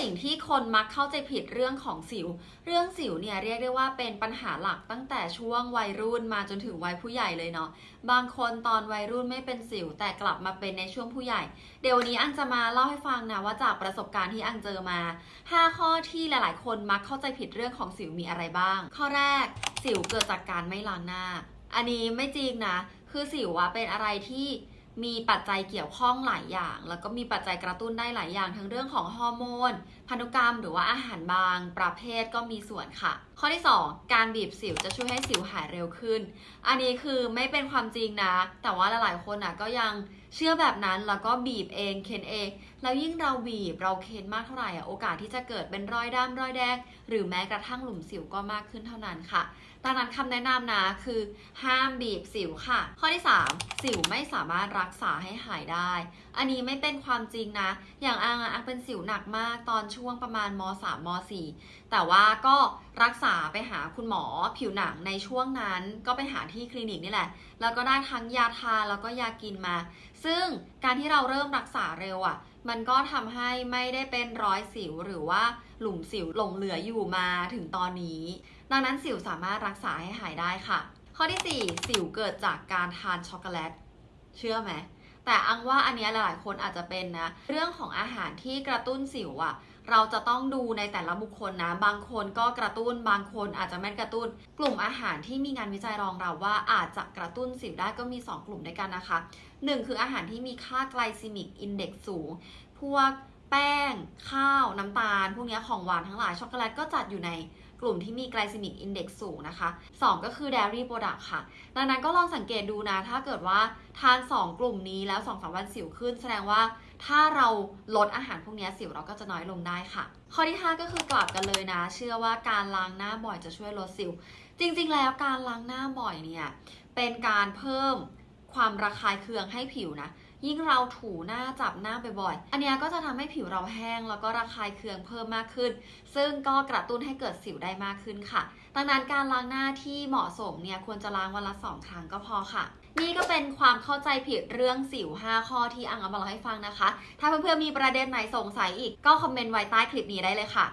สิ่งที่คนมักเข้าใจผิดเรื่องของสิว เรื่องสิวเนี่ยเรียกได้ว่าเป็นปัญหาหลักตั้งแต่ช่วงวัยรุ่นมาจนถึงวัยผู้ใหญ่เลยเนาะ บางคนตอนวัยรุ่นไม่เป็นสิว แต่กลับมาเป็นในช่วงผู้ใหญ่ เดี๋ยววันนี้อังจะมาเล่าให้ฟังนะว่าจากประสบการณ์ที่อังเจอมา 5 ข้อที่หลาย ๆ คนมักเข้าใจผิดเรื่องของสิวมีอะไรบ้าง ข้อแรก สิวเกิดจากการไม่ล้างหน้า อันนี้ไม่จริงนะ คือสิวอะเป็นอะไรที่ มีปัจจัยเกี่ยวข้องหลายอย่าง แล้วก็มีปัจจัยกระตุ้นได้หลายอย่าง ทั้งเรื่องของฮอร์โมน พันธุกรรม หรือว่าอาหารบางประเภทก็มีส่วนค่ะ ข้อที่ 2 การบีบสิวจะช่วยให้สิวหายเร็วขึ้น อันนี้คือไม่เป็นความจริงนะ แต่ว่าหลายๆคนอะก็ยังเชื่อแบบนั้นแล้วก็บีบเองเค้นเอง แล้วยิ่งเราบีบเราเค้นมากเท่าไหร่อะโอกาสที่จะเกิดเป็นรอยดำรอยแดง หรือแม้กระทั่งหลุมสิวก็มากขึ้นเท่านั้นค่ะดังนั้นคำแนะนำนะคือห้ามบีบสิวค่ะ ข้อที่ 3 สิวไม่สามารถรักษาให้หายได้ อันนี้ไม่เป็นความจริงนะ อย่างอังอะอังเป็นสิวหนักมากตอนช่วงประมาณม 3 ม 4 แต่ว่าก็รักษาไปหาคุณหมอผิวหนังในช่วงนั้นก็ไปหาที่คลินิกนี่แหละ แล้วก็ได้ทั้งยาทาแล้วก็ยากินมา ซึ่งการที่เราเริ่มรักษาเร็วอะ่ะ มันก็ทำให้ไม่ได้เป็นรอยสิวหรือว่าหลุมสิวหลงเหลืออยู่มาถึงตอนนี้ ดังนั้นสิวสามารถรักษาให้หายได้ค่ะ ข้อที่ 4 สิวเกิดจากการทานช็อกโกแลต เชื่อไหม แต่อังว่าอันนี้ยหลายๆ คนอาจจะเป็นนะ เรื่องของอาหารที่กระตุ้นสิวอะเราจะต้องดูในแต่ละบุคคลนะ บางคนก็กระตุ้น บางคนอาจจะไม่กระตุ้น กลุ่มอาหารที่มีงานวิจัยรองรับว่าอาจจะกระตุ้นสิวได้ก็มี 2 กลุ่มด้วยกันนะคะ 1 คืออาหารที่มีค่าไกลซิมิกอินเด็กสูง พวก แป้ง ข้าว น้ำตาล พวกนี้ของหวานทั้งหลายช็อกโกแลตก็จัดอยู่ในกลุ่มที่มีไกลซิมิกอินเด็กสูงนะคะ 2 ก็คือ dairy product ค่ะ ดังนั้นก็ลองสังเกตดูนะ ถ้าเกิดว่าทาน 2 กลุ่มนี้แล้ว2อสวันสิวขึ้น แสดงว่าถ้าเราลดอาหารพวกนี้สิวเราก็จะน้อยลงได้ค่ะ ข้อที่ 5 ก็คือกลับกันเลยนะ เชื่อว่าการล้างหน้าบ่อยจะช่วยลดสิว จริงๆ แล้วการล้างหน้าบ่อยเนี่ยเป็นการเพิ่มความระคายเคืองให้ผิวนะ ยิ่งเราถูหน้าจับหน้าบ่อยๆ อันนี้ก็จะทำให้ผิวเราแห้งแล้วก็ระคายเคืองเพิ่มมากขึ้น ซึ่งก็กระตุ้นให้เกิดสิวได้มากขึ้นค่ะ ดังนั้นการล้างหน้าที่เหมาะสมเนี่ยควรจะล้างวันละ 2 ครั้งก็พอค่ะ นี่ก็เป็นความเข้าใจผิดเรื่องสิว 5 ข้อที่อังเอามาเล่าให้ฟังนะคะ ถ้าเพื่อนๆมีประเด็นไหนสงสัยอีกก็คอมเมนต์ไว้ใต้คลิปนี้ได้เลยค่ะ